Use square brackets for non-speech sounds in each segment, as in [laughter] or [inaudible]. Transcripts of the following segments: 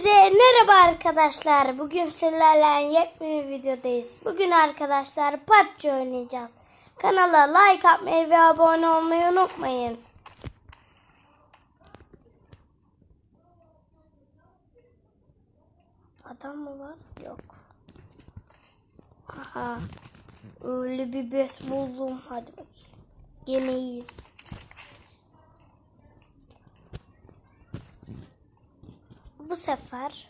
Hepinize merhaba arkadaşlar. Bugün sizlerle yepyeni videodayız. Bugün arkadaşlar PUBG oynayacağız. Kanala like atmayı ve abone olmayı unutmayın. Adam mı var? Yok. Aha. Öyle bir bes buldum. Hadi bakayım. Gene iyi. Sefer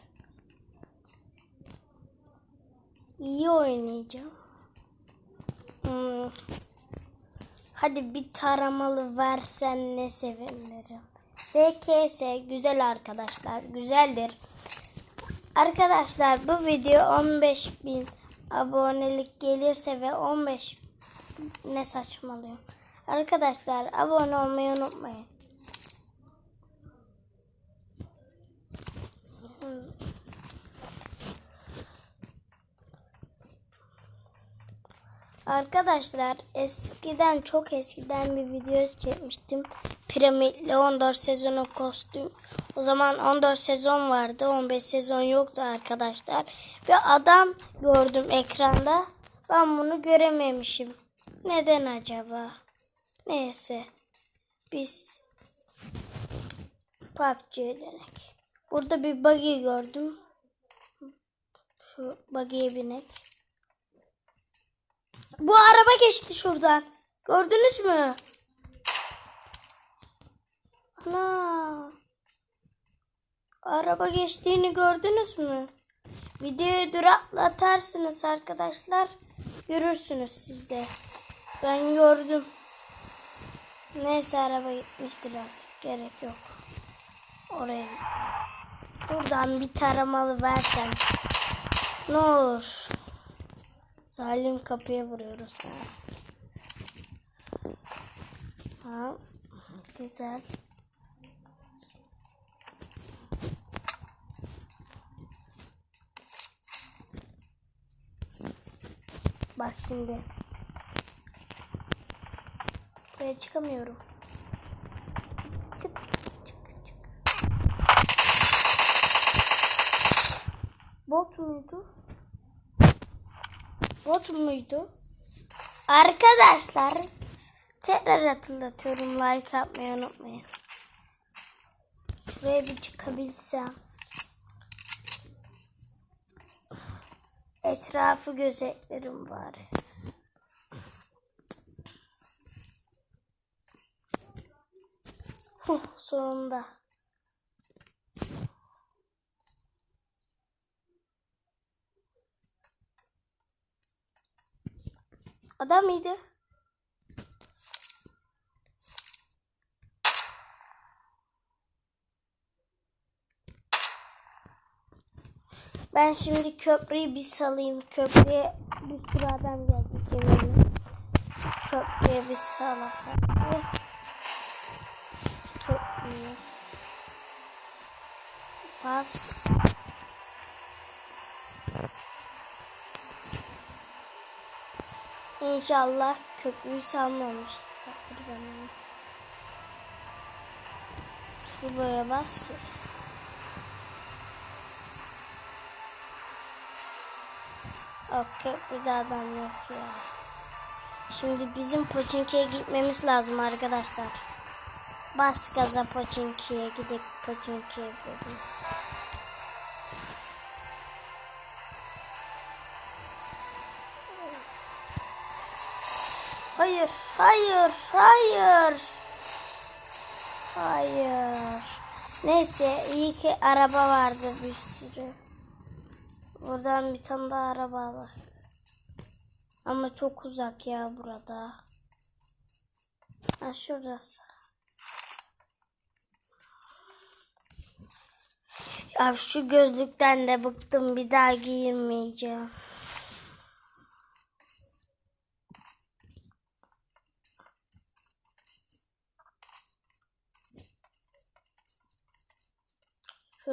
iyi oynayacağım. Hmm. Hadi bir taramalı versen ne sevinirim. SKS güzel arkadaşlar. Güzeldir. Arkadaşlar bu video 15 bin abonelik gelirse ve 15 ne saçmalıyor. Arkadaşlar abone olmayı unutmayın. Arkadaşlar eskiden çok eskiden bir video çekmiştim. Piramitli 14 sezonu kostüm. O zaman 14 sezon vardı. 15 sezon yoktu arkadaşlar. Ve adam gördüm ekranda. Ben bunu görememişim. Neden acaba? Neyse. Biz PUBG'ye dönek. Burada bir buggy gördüm. Şu buggy'ye binek. Bu araba geçti şuradan. Gördünüz mü? Ana. Araba geçtiğini gördünüz mü? Videoyu duraklatarsınız arkadaşlar. Görürsünüz siz de. Ben gördüm. Neyse araba gitmiştir artık. Gerek yok. Oraya. Buradan bir taramalı versen. Ne olur. Salim kapıya vuruyoruz ha. Ha. Güzel. Bak şimdi. Buraya çıkamıyorum. Muydu? Bot muydu? Arkadaşlar tekrar hatırlatıyorum like atmayı unutmayın. Şuraya bir çıkabilsem. Etrafı gözetlerim bari. Huh, sonunda. Adam mıydı? Ben şimdi köprüyü bir salayım. Köprüye bir sürü adam gelecek eminim. Köprüye bir salalım. Köprüyü. Bas. İnşallah köprüyü salmamışlardır bana. Turboya bas ki. O köprüde adam yok ya. Şimdi bizim Poçinki'ye gitmemiz lazım arkadaşlar. Bas gaza Poçinki'ye gidip Poçinki'ye gidelim. Hayır, hayır, hayır. Hayır. Neyse iyi ki araba vardı bir sürü. Buradan bir tane daha araba var. Ama çok uzak ya burada. Ha şurası. Ya şu gözlükten de bıktım bir daha giyinmeyeceğim.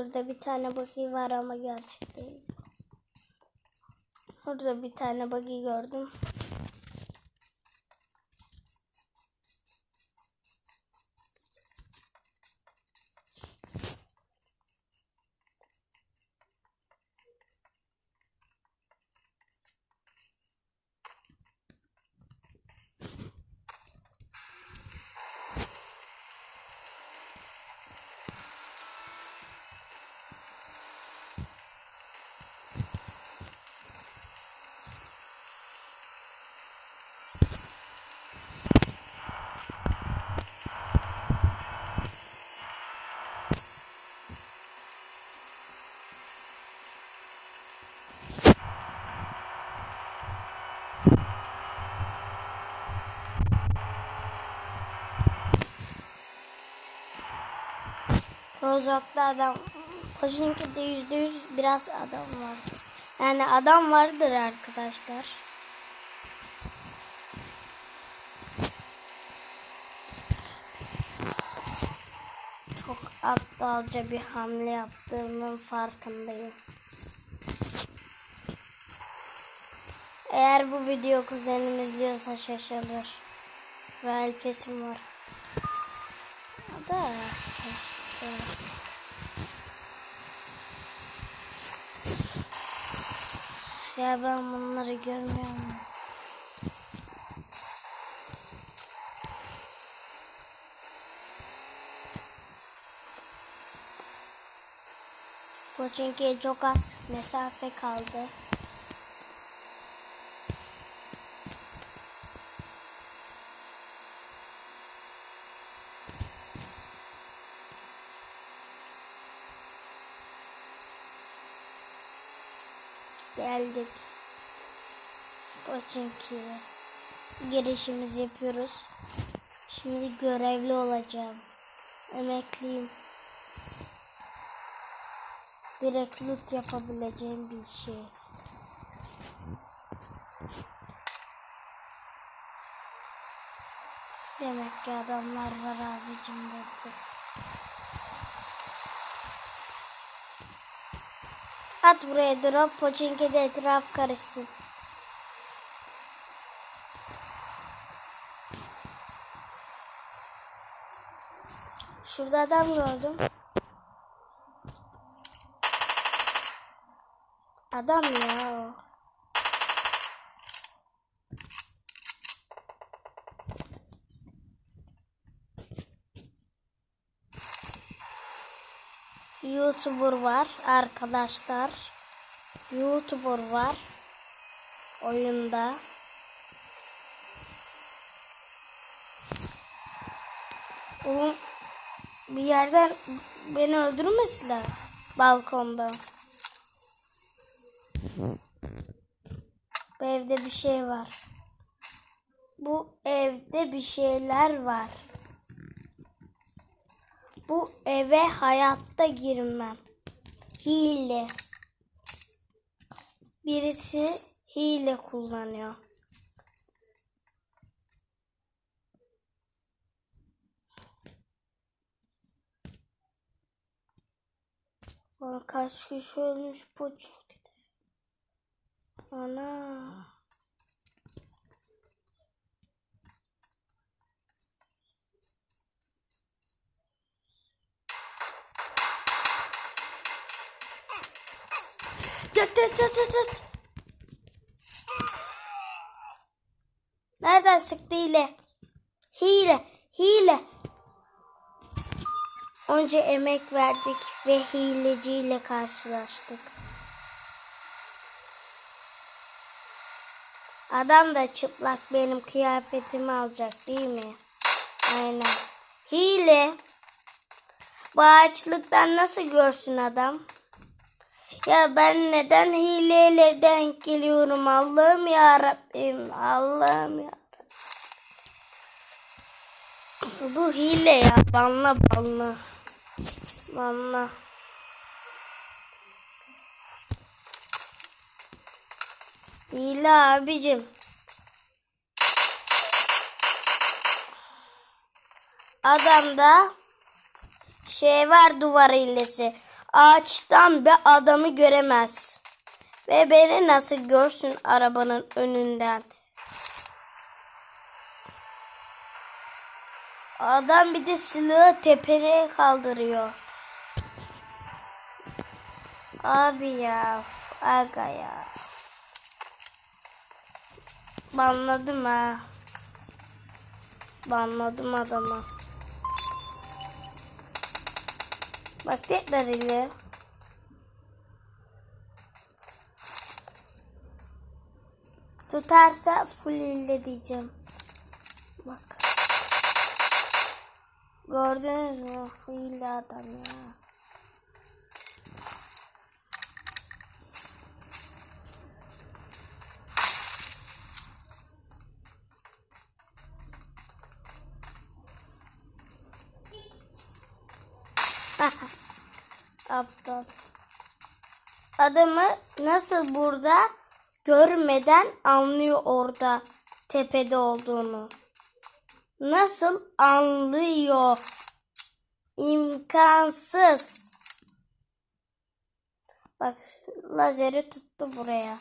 Şurada bir tane buggy var ama gerçek değil. Burada bir tane buggy gördüm. Rozok'ta adam. Koşunki'de yüzde yüz biraz adam vardır. Yani adam vardır arkadaşlar. Çok aptalca bir hamle yaptığımın farkındayım. Eğer bu video kuzenim izliyorsa şaşırır. Ve Alpes'im var. O Ya ben bunları görmüyorum. Koçinki'ye çok az mesafe kaldı. Geldik. Koçinki'ye. Girişimizi yapıyoruz. Şimdi görevli olacağım. Emekliyim. Direkt loot yapabileceğim bir şey. Demek ki adamlar var abicim burada. At buraya drop. Poçinki de etraf karışsın. Şurada adam gördüm. Adam ya o. YouTuber var arkadaşlar. YouTuber var. Oyunda. Oğlum bir yerden beni öldürmesinler balkonda. Bu evde bir şey var. Bu evde bir şeyler var. Bu eve hayatta girmem. Hile. Birisi hile kullanıyor. Kaç kişi ölmüş bu çünkü. Ana. Tut tut tut tut tut. Nereden sıktı hile? Hile, hile. Onca emek verdik ve hileciyle karşılaştık. Adam da çıplak benim kıyafetimi alacak değil mi? Aynen. Hile. Bu ağaçlıktan nasıl görsün adam? Ya ben neden hileyle denk geliyorum? Allah'ım ya Rabbim Allah'ım ya Bu hile ya banla banla. Banla. Hile abicim. Adamda şey var duvar hilesi ağaçtan bir adamı göremez. Ve beni nasıl görsün arabanın önünden. Adam bir de silahı tepeye kaldırıyor. Abi ya. Aga ya. Banladım ha. Banladım adamı. Bak tekrar ile. Tutarsa full ilde diyeceğim. Bak. Gördünüz mü? Full ilde adam ya. [laughs] aptal. Adamı nasıl burada görmeden anlıyor orada tepede olduğunu. Nasıl anlıyor? İmkansız. Bak lazeri tuttu buraya.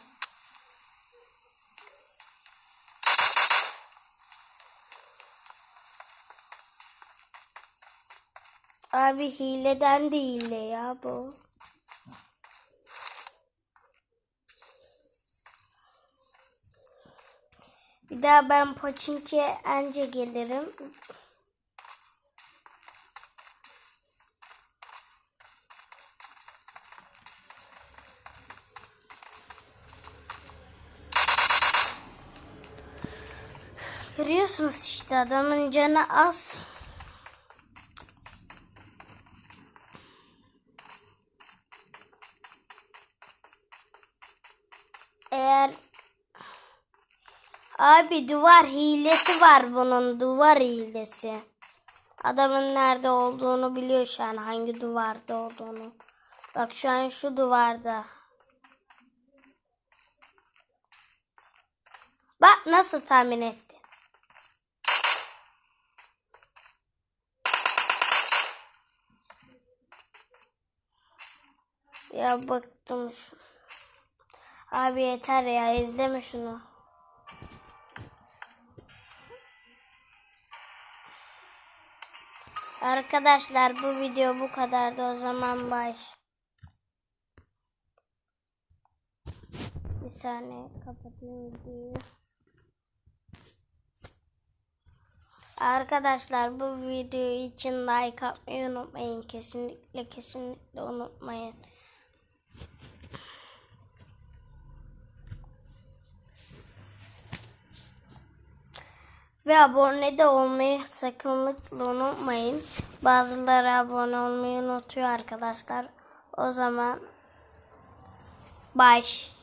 Abi hileden de hile ya bu. Bir daha ben Pochinki'ye anca gelirim. Görüyorsunuz işte adamın canı az. Abi duvar hilesi var bunun duvar hilesi. Adamın nerede olduğunu biliyor şu an hangi duvarda olduğunu. Bak şu an şu duvarda. Bak nasıl tahmin etti. Ya bıktım şu. Abi yeter ya izleme şunu. Arkadaşlar bu video bu kadardı o zaman bay. Bir saniye kapatayım videoyu. Arkadaşlar bu video için like atmayı unutmayın. Kesinlikle kesinlikle unutmayın. Ve abone de olmayı sakınlıkla unutmayın. Bazıları abone olmayı unutuyor arkadaşlar. O zaman bye.